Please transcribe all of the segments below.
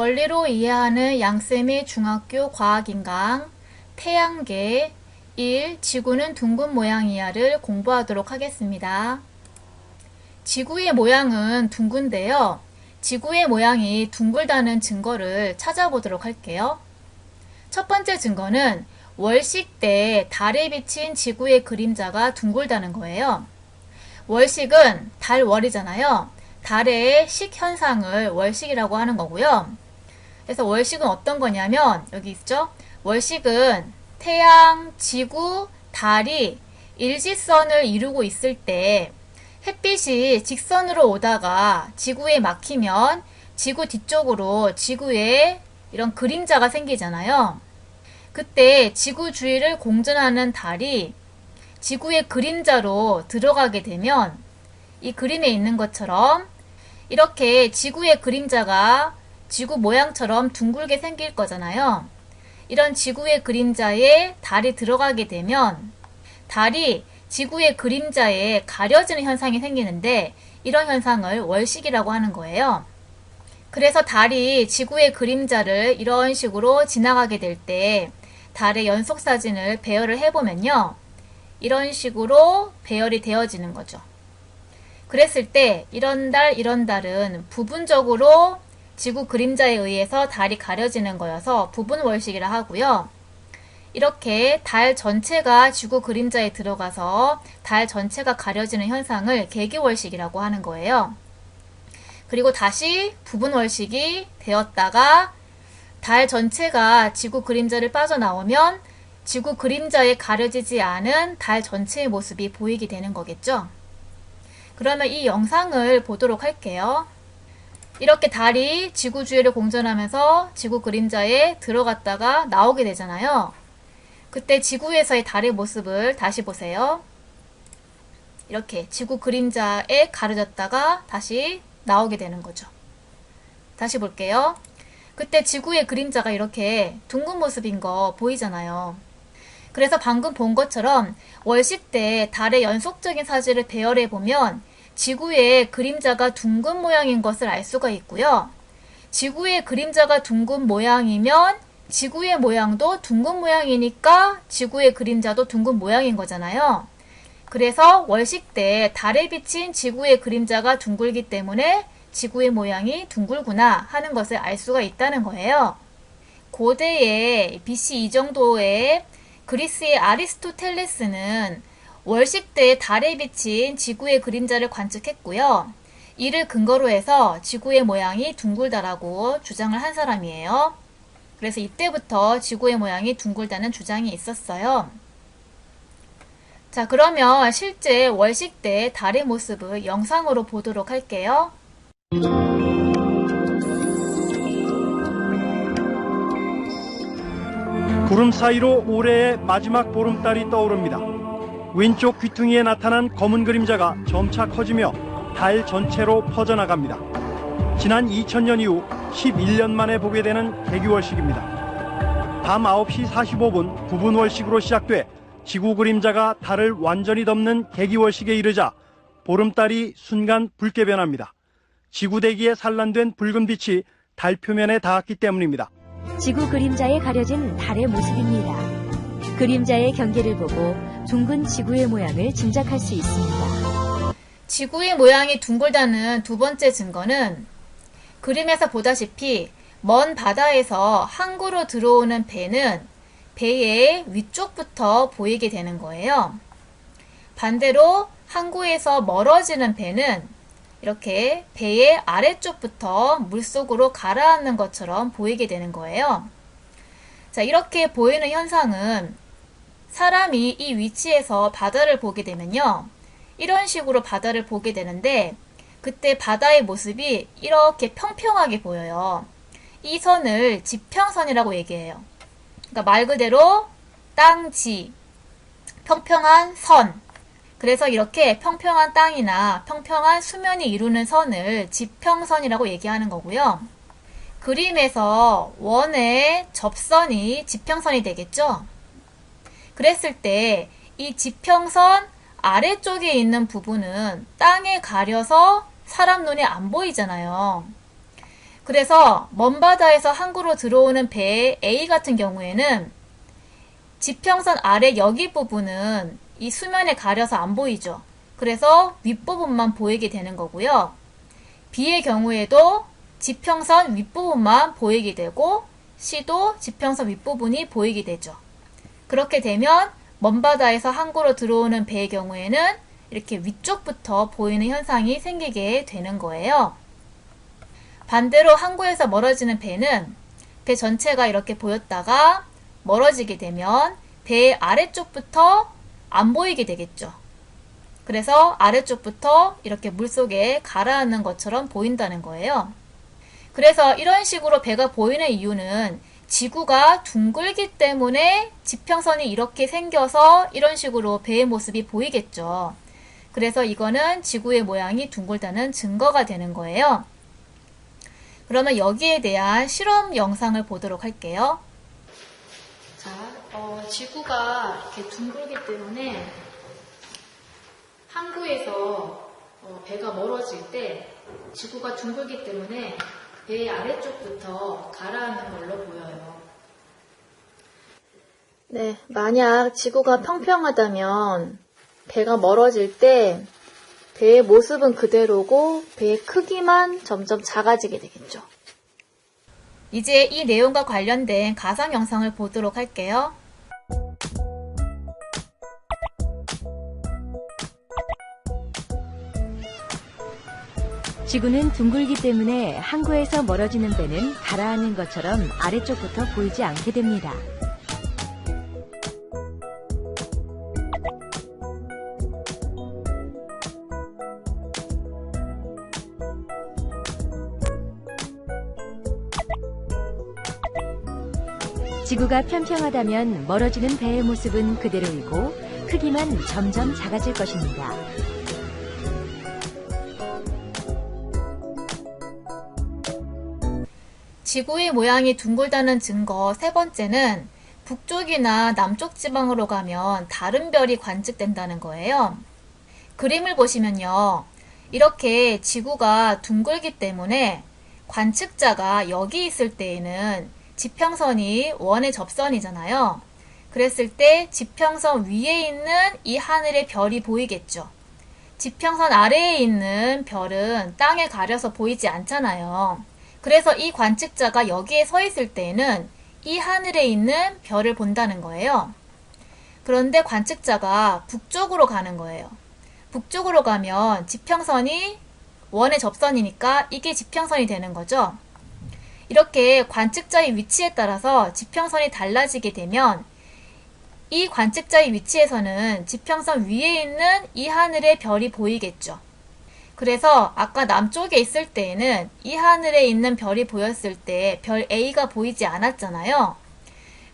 원리로 이해하는 양쌤의 중학교 과학인강 태양계 1. 지구는 둥근 모양이야를 공부하도록 하겠습니다. 지구의 모양은 둥근데요. 지구의 모양이 둥글다는 증거를 찾아보도록 할게요. 첫 번째 증거는 월식 때 달에 비친 지구의 그림자가 둥글다는 거예요. 월식은 달월이잖아요. 달의 식 현상을 월식이라고 하는 거고요. 그래서 월식은 어떤 거냐면 여기 있죠. 월식은 태양, 지구, 달이 일직선을 이루고 있을 때 햇빛이 직선으로 오다가 지구에 막히면 지구 뒤쪽으로 지구에 이런 그림자가 생기잖아요. 그때 지구 주위를 공전하는 달이 지구의 그림자로 들어가게 되면 이 그림에 있는 것처럼 이렇게 지구의 그림자가 지구 모양처럼 둥글게 생길 거잖아요. 이런 지구의 그림자에 달이 들어가게 되면 달이 지구의 그림자에 가려지는 현상이 생기는데 이런 현상을 월식이라고 하는 거예요. 그래서 달이 지구의 그림자를 이런 식으로 지나가게 될 때 달의 연속 사진을 배열을 해보면요. 이런 식으로 배열이 되어지는 거죠. 그랬을 때 이런 달 이런 달은 부분적으로 지구 그림자에 의해서 달이 가려지는 거여서 부분 월식이라 하고요. 이렇게 달 전체가 지구 그림자에 들어가서 달 전체가 가려지는 현상을 개기월식이라고 하는 거예요. 그리고 다시 부분 월식이 되었다가 달 전체가 지구 그림자를 빠져나오면 지구 그림자에 가려지지 않은 달 전체의 모습이 보이게 되는 거겠죠. 그러면 이 영상을 보도록 할게요. 이렇게 달이 지구 주위를 공전하면서 지구 그림자에 들어갔다가 나오게 되잖아요. 그때 지구에서의 달의 모습을 다시 보세요. 이렇게 지구 그림자에 가려졌다가 다시 나오게 되는 거죠. 다시 볼게요. 그때 지구의 그림자가 이렇게 둥근 모습인 거 보이잖아요. 그래서 방금 본 것처럼 월식 때 달의 연속적인 사진을 배열해 보면 지구의 그림자가 둥근 모양인 것을 알 수가 있고요. 지구의 그림자가 둥근 모양이면 지구의 모양도 둥근 모양이니까 지구의 그림자도 둥근 모양인 거잖아요. 그래서 월식 때 달에 비친 지구의 그림자가 둥글기 때문에 지구의 모양이 둥글구나 하는 것을 알 수가 있다는 거예요. 고대의 BC 이 정도의 그리스의 아리스토텔레스는 월식 때 달에 비친 지구의 그림자를 관측했고요. 이를 근거로 해서 지구의 모양이 둥글다라고 주장을 한 사람이에요. 그래서 이때부터 지구의 모양이 둥글다는 주장이 있었어요. 자, 그러면 실제 월식 때 달의 모습을 영상으로 보도록 할게요. 구름 사이로 올해의 마지막 보름달이 떠오릅니다. 왼쪽 귀퉁이에 나타난 검은 그림자가 점차 커지며 달 전체로 퍼져나갑니다. 지난 2000년 이후 11년 만에 보게 되는 개기월식입니다. 밤 9시 45분 부분월식으로 시작돼 지구 그림자가 달을 완전히 덮는 개기월식에 이르자 보름달이 순간 붉게 변합니다. 지구 대기에 산란된 붉은 빛이 달 표면에 닿았기 때문입니다. 지구 그림자에 가려진 달의 모습입니다. 그림자의 경계를 보고 둥근 지구의 모양을 짐작할 수 있습니다. 지구의 모양이 둥글다는 두 번째 증거는 그림에서 보다시피 먼 바다에서 항구로 들어오는 배는 배의 위쪽부터 보이게 되는 거예요. 반대로 항구에서 멀어지는 배는 이렇게 배의 아래쪽부터 물속으로 가라앉는 것처럼 보이게 되는 거예요. 자, 이렇게 보이는 현상은 사람이 이 위치에서 바다를 보게 되면요. 이런 식으로 바다를 보게 되는데 그때 바다의 모습이 이렇게 평평하게 보여요. 이 선을 지평선이라고 얘기해요. 그러니까 말 그대로 땅지, 평평한 선. 그래서 이렇게 평평한 땅이나 평평한 수면이 이루는 선을 지평선이라고 얘기하는 거고요. 그림에서 원의 접선이 지평선이 되겠죠? 그랬을 때 이 지평선 아래쪽에 있는 부분은 땅에 가려서 사람 눈에 안 보이잖아요. 그래서 먼 바다에서 항구로 들어오는 배 A 같은 경우에는 지평선 아래 여기 부분은 이 수면에 가려서 안 보이죠. 그래서 윗부분만 보이게 되는 거고요. B의 경우에도 지평선 윗부분만 보이게 되고 C도 지평선 윗부분이 보이게 되죠. 그렇게 되면 먼 바다에서 항구로 들어오는 배의 경우에는 이렇게 위쪽부터 보이는 현상이 생기게 되는 거예요. 반대로 항구에서 멀어지는 배는 배 전체가 이렇게 보였다가 멀어지게 되면 배의 아래쪽부터 안 보이게 되겠죠. 그래서 아래쪽부터 이렇게 물속에 가라앉는 것처럼 보인다는 거예요. 그래서 이런 식으로 배가 보이는 이유는 지구가 둥글기 때문에 지평선이 이렇게 생겨서 이런 식으로 배의 모습이 보이겠죠. 그래서 이거는 지구의 모양이 둥글다는 증거가 되는 거예요. 그러면 여기에 대한 실험 영상을 보도록 할게요. 자, 어, 지구가 이렇게 둥글기 때문에 항구에서 어, 배가 멀어질 때 지구가 둥글기 때문에 배 아래쪽부터 가라앉는 걸로 보여요. 네, 만약 지구가 평평하다면 배가 멀어질 때 배의 모습은 그대로고 배의 크기만 점점 작아지게 되겠죠. 이제 이 내용과 관련된 가상 영상을 보도록 할게요. 지구는 둥글기 때문에 항구에서 멀어지는 배는 가라앉는 것처럼 아래쪽부터 보이지 않게 됩니다. 지구가 평평하다면 멀어지는 배의 모습은 그대로이고 크기만 점점 작아질 것입니다. 지구의 모양이 둥글다는 증거 세 번째는 북쪽이나 남쪽 지방으로 가면 다른 별이 관측된다는 거예요. 그림을 보시면요. 이렇게 지구가 둥글기 때문에 관측자가 여기 있을 때에는 지평선이 원의 접선이잖아요. 그랬을 때 지평선 위에 있는 이 하늘의 별이 보이겠죠. 지평선 아래에 있는 별은 땅에 가려서 보이지 않잖아요. 그래서 이 관측자가 여기에 서 있을 때에는 이 하늘에 있는 별을 본다는 거예요. 그런데 관측자가 북쪽으로 가는 거예요. 북쪽으로 가면 지평선이 원의 접선이니까 이게 지평선이 되는 거죠. 이렇게 관측자의 위치에 따라서 지평선이 달라지게 되면 이 관측자의 위치에서는 지평선 위에 있는 이 하늘의 별이 보이겠죠. 그래서 아까 남쪽에 있을 때에는 이 하늘에 있는 별이 보였을 때 별 A가 보이지 않았잖아요.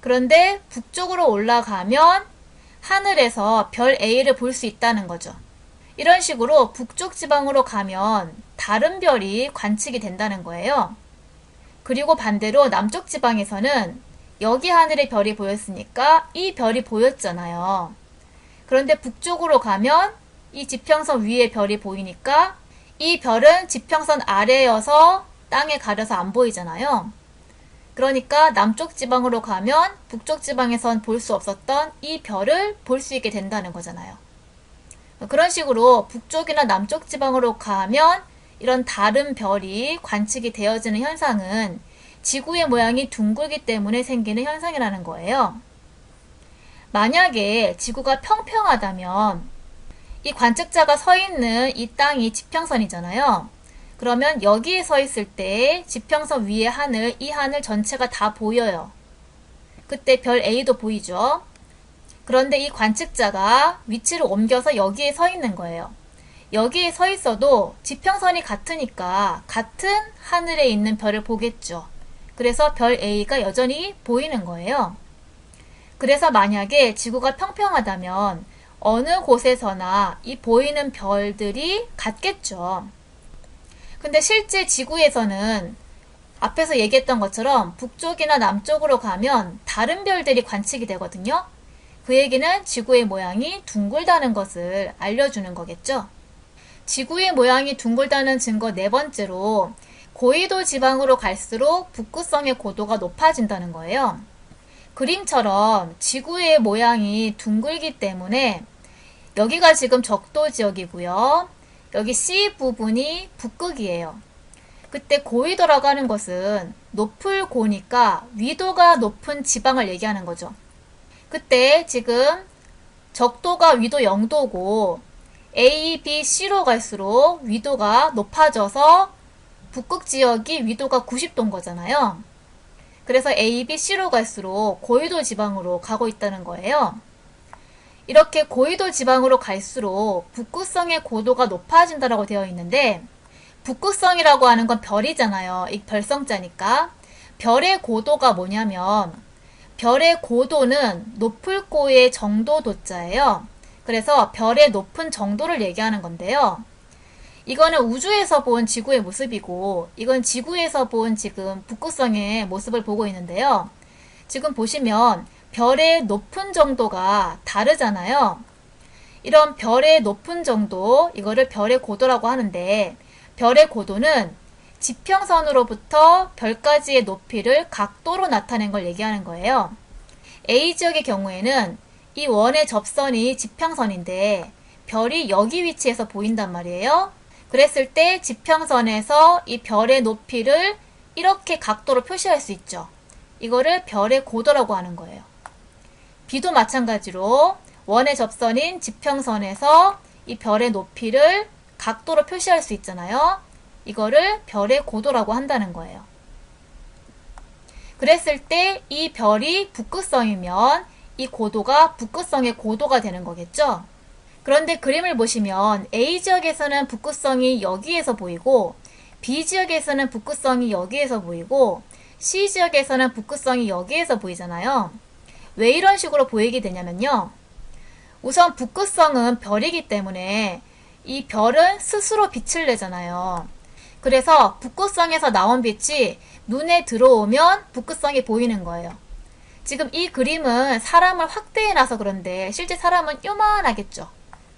그런데 북쪽으로 올라가면 하늘에서 별 A를 볼 수 있다는 거죠. 이런 식으로 북쪽 지방으로 가면 다른 별이 관측이 된다는 거예요. 그리고 반대로 남쪽 지방에서는 여기 하늘에 별이 보였으니까 이 별이 보였잖아요. 그런데 북쪽으로 가면 이 지평선 위에 별이 보이니까 이 별은 지평선 아래여서 땅에 가려서 안 보이잖아요. 그러니까 남쪽 지방으로 가면 북쪽 지방에선 볼 수 없었던 이 별을 볼 수 있게 된다는 거잖아요. 그런 식으로 북쪽이나 남쪽 지방으로 가면 이런 다른 별이 관측이 되어지는 현상은 지구의 모양이 둥글기 때문에 생기는 현상이라는 거예요. 만약에 지구가 평평하다면 이 관측자가 서 있는 이 땅이 지평선이잖아요. 그러면 여기에 서 있을 때 지평선 위의 하늘, 이 하늘 전체가 다 보여요. 그때 별 A도 보이죠. 그런데 이 관측자가 위치를 옮겨서 여기에 서 있는 거예요. 여기에 서 있어도 지평선이 같으니까 같은 하늘에 있는 별을 보겠죠. 그래서 별 A가 여전히 보이는 거예요. 그래서 만약에 지구가 평평하다면 어느 곳에서나 이 보이는 별들이 같겠죠. 근데 실제 지구에서는 앞에서 얘기했던 것처럼 북쪽이나 남쪽으로 가면 다른 별들이 관측이 되거든요. 그 얘기는 지구의 모양이 둥글다는 것을 알려주는 거겠죠. 지구의 모양이 둥글다는 증거 네 번째로 고위도 지방으로 갈수록 북극성의 고도가 높아진다는 거예요. 그림처럼 지구의 모양이 둥글기 때문에 여기가 지금 적도 지역이고요. 여기 C 부분이 북극이에요. 그때 고위도라고 하는 것은 높을 고니까 위도가 높은 지방을 얘기하는 거죠. 그때 지금 적도가 위도 0도고 A, B, C로 갈수록 위도가 높아져서 북극 지역이 위도가 90도인 거잖아요. 그래서 A, B, C로 갈수록 고위도 지방으로 가고 있다는 거예요. 이렇게 고위도 지방으로 갈수록 북극성의 고도가 높아진다라고 되어 있는데 북극성이라고 하는 건 별이잖아요. 이 별성자니까. 별의 고도가 뭐냐면 별의 고도는 높을 고의 정도 도자예요. 그래서 별의 높은 정도를 얘기하는 건데요. 이거는 우주에서 본 지구의 모습이고 이건 지구에서 본 지금 북극성의 모습을 보고 있는데요. 지금 보시면 별의 높은 정도가 다르잖아요. 이런 별의 높은 정도, 이거를 별의 고도라고 하는데 별의 고도는 지평선으로부터 별까지의 높이를 각도로 나타낸 걸 얘기하는 거예요. A 지역의 경우에는 이 원의 접선이 지평선인데 별이 여기 위치에서 보인단 말이에요. 그랬을 때 지평선에서 이 별의 높이를 이렇게 각도로 표시할 수 있죠. 이거를 별의 고도라고 하는 거예요. B도 마찬가지로 원의 접선인 지평선에서 이 별의 높이를 각도로 표시할 수 있잖아요. 이거를 별의 고도라고 한다는 거예요. 그랬을 때 이 별이 북극성이면 이 고도가 북극성의 고도가 되는 거겠죠? 그런데 그림을 보시면 A 지역에서는 북극성이 여기에서 보이고 B 지역에서는 북극성이 여기에서 보이고 C 지역에서는 북극성이 여기에서 보이잖아요. 왜 이런 식으로 보이게 되냐면요. 우선 북극성은 별이기 때문에 이 별은 스스로 빛을 내잖아요. 그래서 북극성에서 나온 빛이 눈에 들어오면 북극성이 보이는 거예요. 지금 이 그림은 사람을 확대해 놔서 그런데 실제 사람은 요만하겠죠.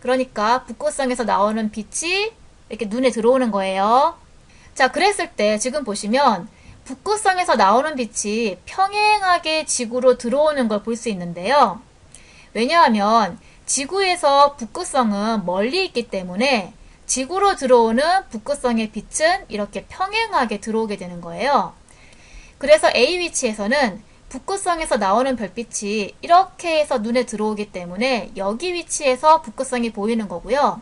그러니까 북극성에서 나오는 빛이 이렇게 눈에 들어오는 거예요. 자, 그랬을 때 지금 보시면 북극성에서 나오는 빛이 평행하게 지구로 들어오는 걸 볼 수 있는데요. 왜냐하면 지구에서 북극성은 멀리 있기 때문에 지구로 들어오는 북극성의 빛은 이렇게 평행하게 들어오게 되는 거예요. 그래서 A 위치에서는 북극성에서 나오는 별빛이 이렇게 해서 눈에 들어오기 때문에 여기 위치에서 북극성이 보이는 거고요.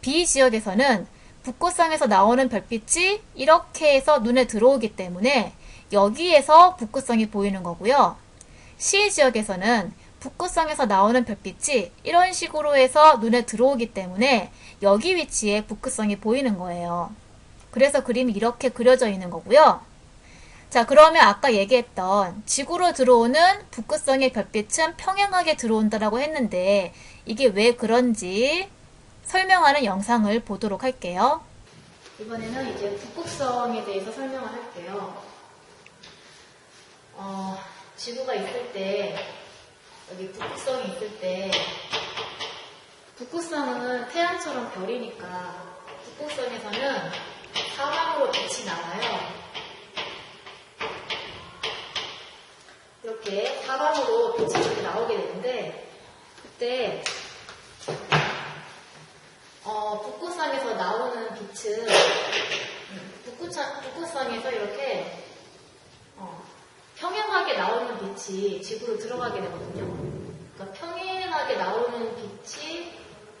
B 지역에서는 북극성에서 나오는 별빛이 이렇게 해서 눈에 들어오기 때문에 여기에서 북극성이 보이는 거고요. C 지역에서는 북극성에서 나오는 별빛이 이런 식으로 해서 눈에 들어오기 때문에 여기 위치에 북극성이 보이는 거예요. 그래서 그림이 이렇게 그려져 있는 거고요. 자, 그러면 아까 얘기했던 지구로 들어오는 북극성의 별빛은 평행하게 들어온다라고 했는데 이게 왜 그런지 설명하는 영상을 보도록 할게요. 이번에는 이제 북극성에 대해서 설명을 할게요. 어, 지구가 있을 때 여기 북극성이 있을 때 북극성은 태양처럼 별이니까 북극성에서는 사방으로 빛이 나와요. 이렇게 사방으로 빛이 이렇게 나오게 되는데 그때 어, 북극성에서 나오는 빛은 북극성, 북극성에서 이렇게 어, 평행하게 나오는 빛이 지구로 들어가게 되거든요. 그러니까 평행하게 나오는 빛이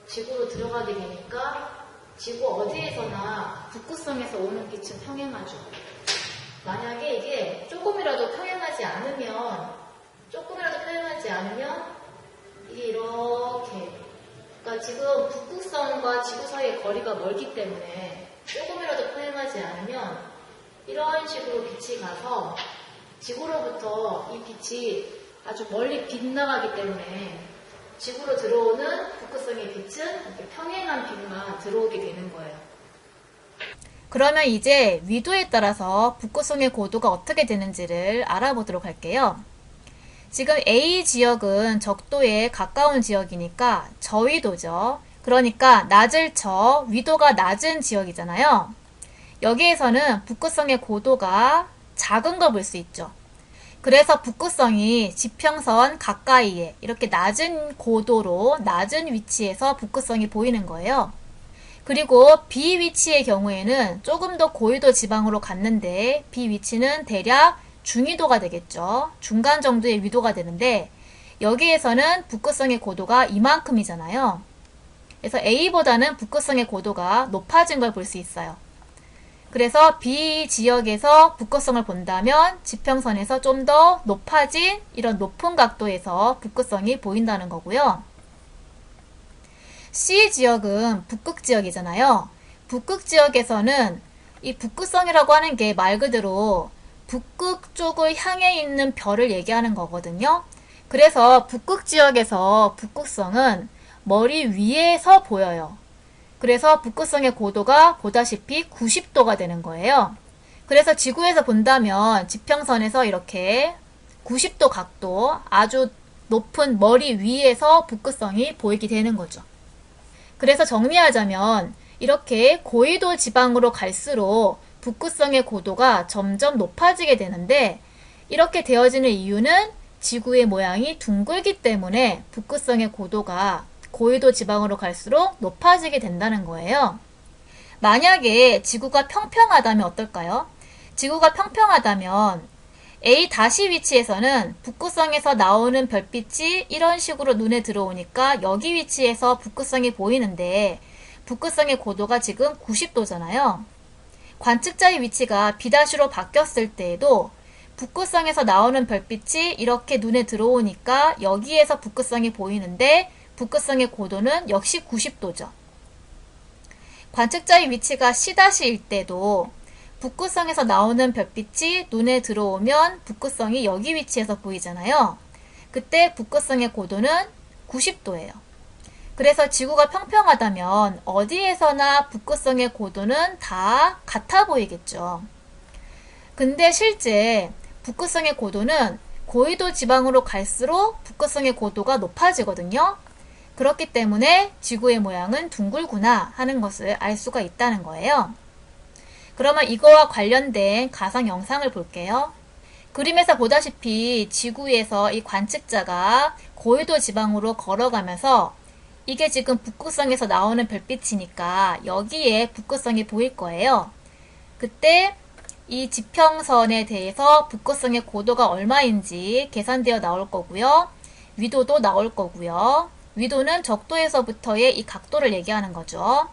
지구로 들어가게 되니까 지구 어디에서나 북극성에서 오는 빛은 평행하죠. 만약에 이게 조금이라도 평행하지 않으면 조금이라도 평행하지 않으면 이게 이렇게 그러니까 지금 북극성과 지구 사이의 거리가 멀기 때문에 조금이라도 평행하지 않으면 이런 식으로 빛이 가서 지구로부터 이 빛이 아주 멀리 빗나가기 때문에 지구로 들어오는 북극성의 빛은 이렇게 평행한 빛만 들어오게 되는 거예요. 그러면 이제 위도에 따라서 북극성의 고도가 어떻게 되는지를 알아보도록 할게요. 지금 A 지역은 적도에 가까운 지역이니까 저위도죠. 그러니까 낮을 쳐 위도가 낮은 지역이잖아요. 여기에서는 북극성의 고도가 작은 걸 볼 수 있죠. 그래서 북극성이 지평선 가까이에 이렇게 낮은 고도로 낮은 위치에서 북극성이 보이는 거예요. 그리고 B 위치의 경우에는 조금 더 고위도 지방으로 갔는데 B 위치는 대략 중위도가 되겠죠. 중간 정도의 위도가 되는데 여기에서는 북극성의 고도가 이만큼이잖아요. 그래서 A보다는 북극성의 고도가 높아진 걸 볼 수 있어요. 그래서 B 지역에서 북극성을 본다면 지평선에서 좀 더 높아진 이런 높은 각도에서 북극성이 보인다는 거고요. C 지역은 북극 지역이잖아요. 북극 지역에서는 이 북극성이라고 하는 게 말 그대로 북극 쪽을 향해 있는 별을 얘기하는 거거든요. 그래서 북극 지역에서 북극성은 머리 위에서 보여요. 그래서 북극성의 고도가 보다시피 90도가 되는 거예요. 그래서 지구에서 본다면 지평선에서 이렇게 90도 각도 아주 높은 머리 위에서 북극성이 보이게 되는 거죠. 그래서 정리하자면 이렇게 고위도 지방으로 갈수록 북극성의 고도가 점점 높아지게 되는데 이렇게 되어지는 이유는 지구의 모양이 둥글기 때문에 북극성의 고도가 고위도 지방으로 갈수록 높아지게 된다는 거예요. 만약에 지구가 평평하다면 어떨까요? 지구가 평평하다면 A 다시 위치에서는 북극성에서 나오는 별빛이 이런 식으로 눈에 들어오니까 여기 위치에서 북극성이 보이는데 북극성의 고도가 지금 90도잖아요. 관측자의 위치가 B-로 바뀌었을 때에도 북극성에서 나오는 별빛이 이렇게 눈에 들어오니까 여기에서 북극성이 보이는데 북극성의 고도는 역시 90도죠. 관측자의 위치가 C-일 때도 북극성에서 나오는 별빛이 눈에 들어오면 북극성이 여기 위치에서 보이잖아요. 그때 북극성의 고도는 90도예요. 그래서 지구가 평평하다면 어디에서나 북극성의 고도는 다 같아 보이겠죠. 근데 실제 북극성의 고도는 고위도 지방으로 갈수록 북극성의 고도가 높아지거든요. 그렇기 때문에 지구의 모양은 둥글구나 하는 것을 알 수가 있다는 거예요. 그러면 이거와 관련된 가상 영상을 볼게요. 그림에서 보다시피 지구에서 이 관측자가 고위도 지방으로 걸어가면서 이게 지금 북극성에서 나오는 별빛이니까 여기에 북극성이 보일 거예요. 그때 이 지평선에 대해서 북극성의 고도가 얼마인지 계산되어 나올 거고요. 위도도 나올 거고요. 위도는 적도에서부터의 이 각도를 얘기하는 거죠.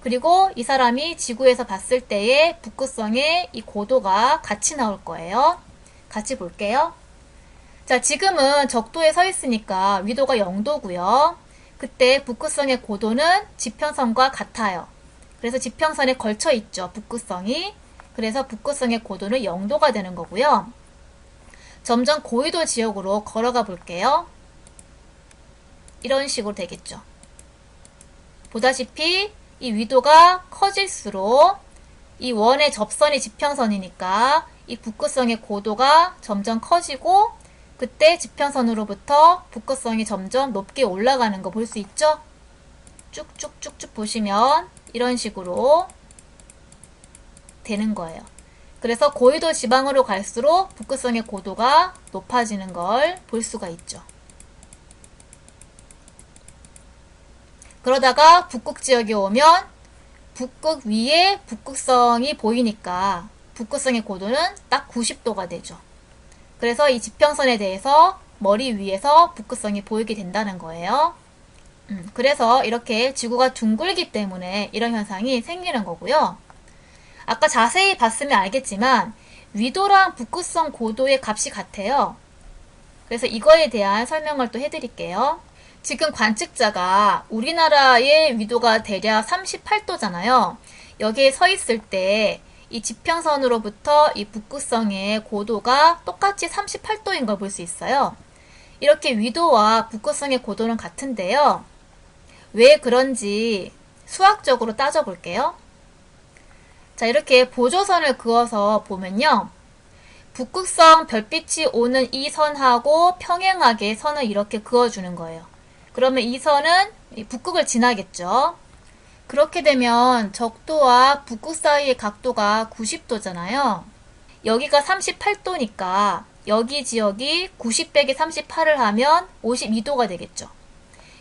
그리고 이 사람이 지구에서 봤을 때의 북극성의 이 고도가 같이 나올 거예요. 같이 볼게요. 자, 지금은 적도에 서 있으니까 위도가 0도고요. 그때 북극성의 고도는 지평선과 같아요. 그래서 지평선에 걸쳐 있죠. 북극성이. 그래서 북극성의 고도는 0도가 되는 거고요. 점점 고위도 지역으로 걸어가 볼게요. 이런 식으로 되겠죠. 보다시피 이 위도가 커질수록 이 원의 접선이 지평선이니까 이 북극성의 고도가 점점 커지고 그때 지평선으로부터 북극성이 점점 높게 올라가는 거 볼 수 있죠? 쭉쭉쭉쭉 보시면 이런 식으로 되는 거예요. 그래서 고위도 지방으로 갈수록 북극성의 고도가 높아지는 걸 볼 수가 있죠. 그러다가 북극 지역에 오면 북극 위에 북극성이 보이니까 북극성의 고도는 딱 90도가 되죠. 그래서 이 지평선에 대해서 머리 위에서 북극성이 보이게 된다는 거예요. 음, 그래서 이렇게 지구가 둥글기 때문에 이런 현상이 생기는 거고요. 아까 자세히 봤으면 알겠지만 위도랑 북극성 고도의 값이 같아요. 그래서 이거에 대한 설명을 또 해드릴게요. 지금 관측자가 우리나라의 위도가 대략 38도잖아요. 여기에 서 있을 때 이 지평선으로부터 이 북극성의 고도가 똑같이 38도인 걸 볼 수 있어요. 이렇게 위도와 북극성의 고도는 같은데요. 왜 그런지 수학적으로 따져볼게요. 자, 이렇게 보조선을 그어서 보면요. 북극성 별빛이 오는 이 선하고 평행하게 선을 이렇게 그어주는 거예요. 그러면 이 선은 북극을 지나겠죠. 그렇게 되면 적도와 북극 사이의 각도가 90도잖아요. 여기가 38도니까 여기 지역이 90 빼기 38을 하면 52도가 되겠죠.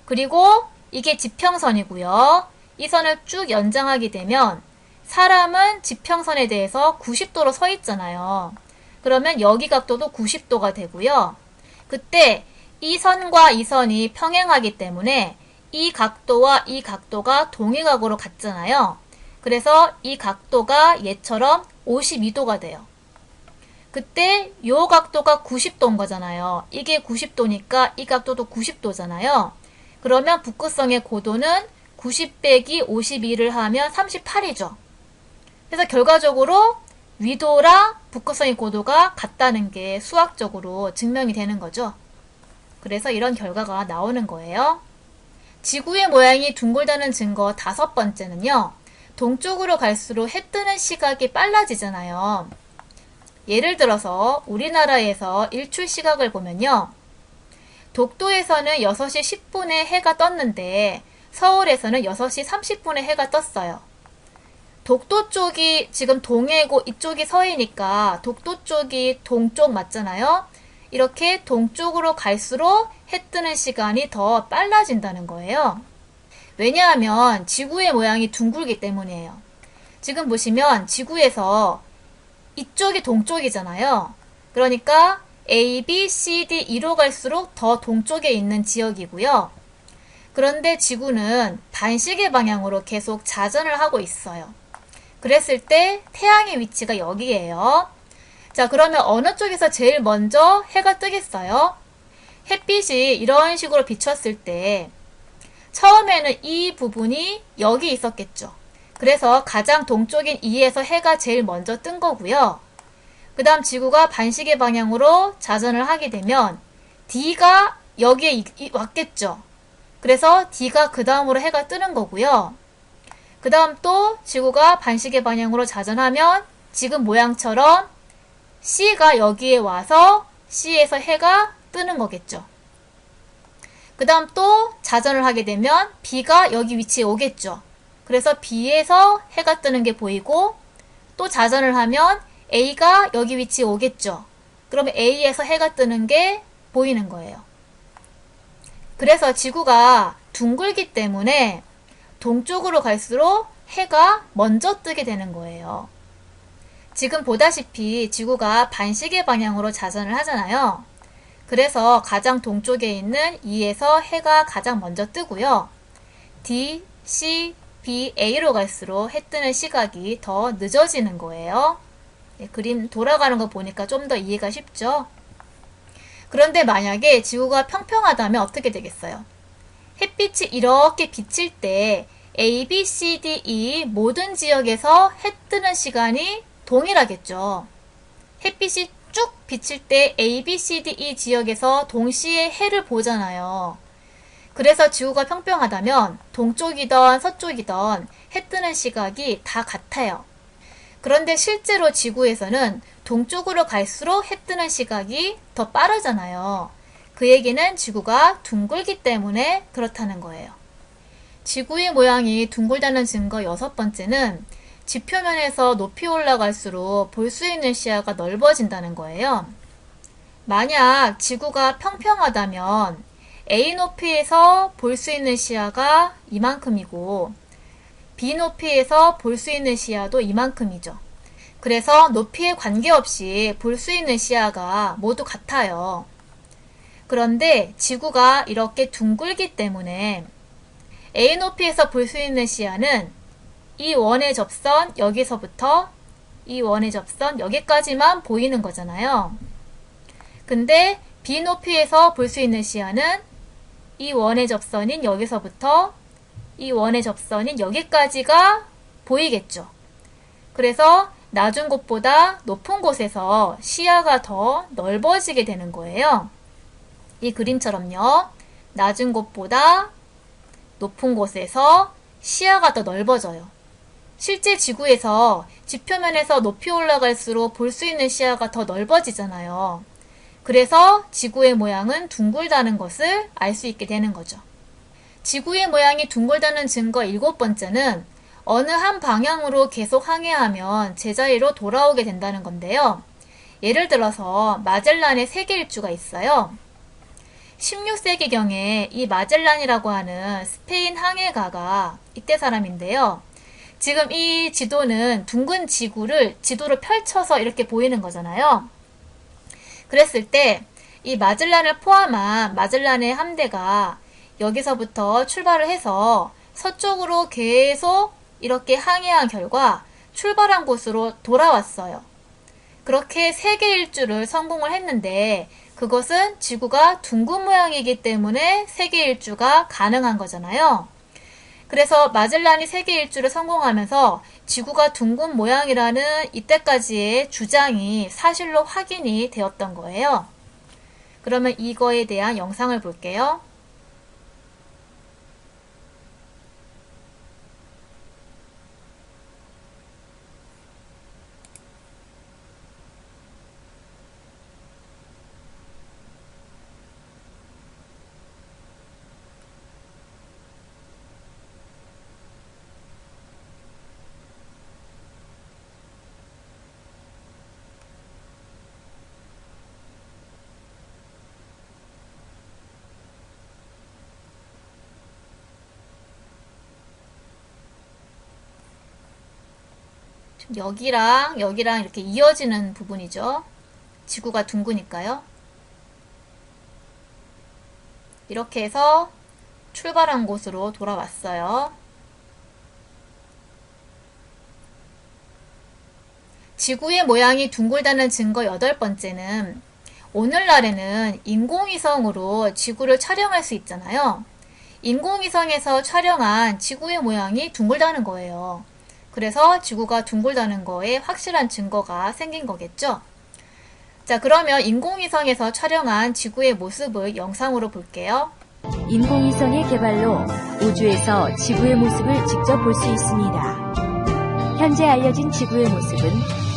그리고 이게 지평선이고요. 이 선을 쭉 연장하게 되면 사람은 지평선에 대해서 90도로 서 있잖아요. 그러면 여기 각도도 90도가 되고요. 그때 이 선과 이 선이 평행하기 때문에 이 각도와 이 각도가 동일각으로 같잖아요. 그래서 이 각도가 얘처럼 52도가 돼요. 그때 요 각도가 90도인 거잖아요. 이게 90도니까 이 각도도 90도잖아요. 그러면 북극성의 고도는 90 빼기 52를 하면 38이죠. 그래서 결과적으로 위도랑 북극성의 고도가 같다는 게 수학적으로 증명이 되는 거죠. 그래서 이런 결과가 나오는 거예요. 지구의 모양이 둥글다는 증거 다섯 번째는요. 동쪽으로 갈수록 해 뜨는 시각이 빨라지잖아요. 예를 들어서 우리나라에서 일출 시각을 보면요. 독도에서는 6시 10분에 해가 떴는데 서울에서는 6시 30분에 해가 떴어요. 독도 쪽이 지금 동해고 이쪽이 서해니까 독도 쪽이 동쪽 맞잖아요. 이렇게 동쪽으로 갈수록 해 뜨는 시간이 더 빨라진다는 거예요. 왜냐하면 지구의 모양이 둥글기 때문이에요. 지금 보시면 지구에서 이쪽이 동쪽이잖아요. 그러니까 A, B, C, D, E로 갈수록 더 동쪽에 있는 지역이고요. 그런데 지구는 반시계 방향으로 계속 자전을 하고 있어요. 그랬을 때 태양의 위치가 여기에요. 자, 그러면 어느 쪽에서 제일 먼저 해가 뜨겠어요? 햇빛이 이런 식으로 비쳤을 때 처음에는 이 부분이 여기 있었겠죠. 그래서 가장 동쪽인 E에서 해가 제일 먼저 뜬 거고요. 그 다음 지구가 반시계 방향으로 자전을 하게 되면 D가 여기에 왔겠죠. 그래서 D가 그 다음으로 해가 뜨는 거고요. 그 다음 또 지구가 반시계 방향으로 자전하면 지금 모양처럼 C가 여기에 와서 C에서 해가 뜨는 거겠죠. 그 다음 또 자전을 하게 되면 B가 여기 위치에 오겠죠. 그래서 B에서 해가 뜨는 게 보이고 또 자전을 하면 A가 여기 위치에 오겠죠. 그러면 A에서 해가 뜨는 게 보이는 거예요. 그래서 지구가 둥글기 때문에 동쪽으로 갈수록 해가 먼저 뜨게 되는 거예요. 지금 보다시피 지구가 반시계 방향으로 자전을 하잖아요. 그래서 가장 동쪽에 있는 E에서 해가 가장 먼저 뜨고요. D, C, B, A로 갈수록 해 뜨는 시각이 더 늦어지는 거예요. 네, 그림 돌아가는 거 보니까 좀 더 이해가 쉽죠? 그런데 만약에 지구가 평평하다면 어떻게 되겠어요? 햇빛이 이렇게 비칠 때 A, B, C, D, E 모든 지역에서 해 뜨는 시간이 동일하겠죠. 햇빛이 쭉 비칠 때 A, B, C, D, E 지역에서 동시에 해를 보잖아요. 그래서 지구가 평평하다면 동쪽이던 서쪽이던 해 뜨는 시각이 다 같아요. 그런데 실제로 지구에서는 동쪽으로 갈수록 해 뜨는 시각이 더 빠르잖아요. 그 얘기는 지구가 둥글기 때문에 그렇다는 거예요. 지구의 모양이 둥글다는 증거 여섯 번째는 지표면에서 높이 올라갈수록 볼 수 있는 시야가 넓어진다는 거예요. 만약 지구가 평평하다면 A 높이에서 볼 수 있는 시야가 이만큼이고 B 높이에서 볼 수 있는 시야도 이만큼이죠. 그래서 높이에 관계없이 볼 수 있는 시야가 모두 같아요. 그런데 지구가 이렇게 둥글기 때문에 A 높이에서 볼 수 있는 시야는 이 원의 접선 여기서부터 이 원의 접선 여기까지만 보이는 거잖아요. 근데 B 높이에서 볼 수 있는 시야는 이 원의 접선인 여기서부터 이 원의 접선인 여기까지가 보이겠죠. 그래서 낮은 곳보다 높은 곳에서 시야가 더 넓어지게 되는 거예요. 이 그림처럼요. 낮은 곳보다 높은 곳에서 시야가 더 넓어져요. 실제 지구에서 지표면에서 높이 올라갈수록 볼 수 있는 시야가 더 넓어지잖아요. 그래서 지구의 모양은 둥글다는 것을 알 수 있게 되는 거죠. 지구의 모양이 둥글다는 증거 일곱 번째는 어느 한 방향으로 계속 항해하면 제자리로 돌아오게 된다는 건데요. 예를 들어서 마젤란의 세계 일주가 있어요. 16세기경에 이 마젤란이라고 하는 스페인 항해가가 이때 사람인데요. 지금 이 지도는 둥근 지구를 지도로 펼쳐서 이렇게 보이는 거잖아요. 그랬을 때 이 마젤란을 포함한 마젤란의 함대가 여기서부터 출발을 해서 서쪽으로 계속 이렇게 항해한 결과 출발한 곳으로 돌아왔어요. 그렇게 세계 일주를 성공을 했는데 그것은 지구가 둥근 모양이기 때문에 세계 일주가 가능한 거잖아요. 그래서 마젤란이 세계 일주를 성공하면서 지구가 둥근 모양이라는 이때까지의 주장이 사실로 확인이 되었던 거예요. 그러면 이거에 대한 영상을 볼게요. 여기랑 여기랑 이렇게 이어지는 부분이죠. 지구가 둥그니까요. 이렇게 해서 출발한 곳으로 돌아왔어요. 지구의 모양이 둥글다는 증거 여덟 번째는 오늘날에는 인공위성으로 지구를 촬영할 수 있잖아요. 인공위성에서 촬영한 지구의 모양이 둥글다는 거예요. 그래서 지구가 둥글다는 거에 확실한 증거가 생긴 거겠죠. 자, 그러면 인공위성에서 촬영한 지구의 모습을 영상으로 볼게요. 인공위성의 개발로 우주에서 지구의 모습을 직접 볼 수 있습니다. 현재 알려진 지구의 모습은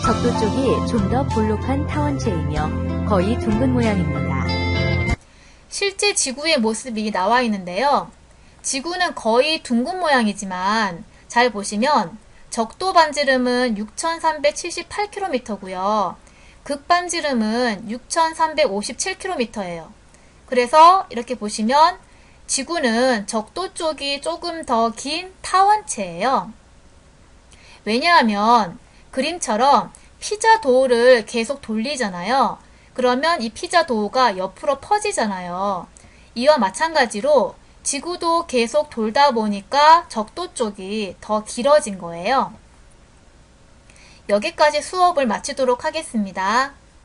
적도 쪽이 좀 더 볼록한 타원체이며 거의 둥근 모양입니다. 실제 지구의 모습이 나와 있는데요. 지구는 거의 둥근 모양이지만 잘 보시면 적도 반지름은 6,378km고요. 극반지름은 6,357km예요. 그래서 이렇게 보시면 지구는 적도 쪽이 조금 더 긴 타원체예요. 왜냐하면 그림처럼 피자 도우를 계속 돌리잖아요. 그러면 이 피자 도우가 옆으로 퍼지잖아요. 이와 마찬가지로 지구도 계속 돌다 보니까 적도 쪽이 더 길어진 거예요. 여기까지 수업을 마치도록 하겠습니다.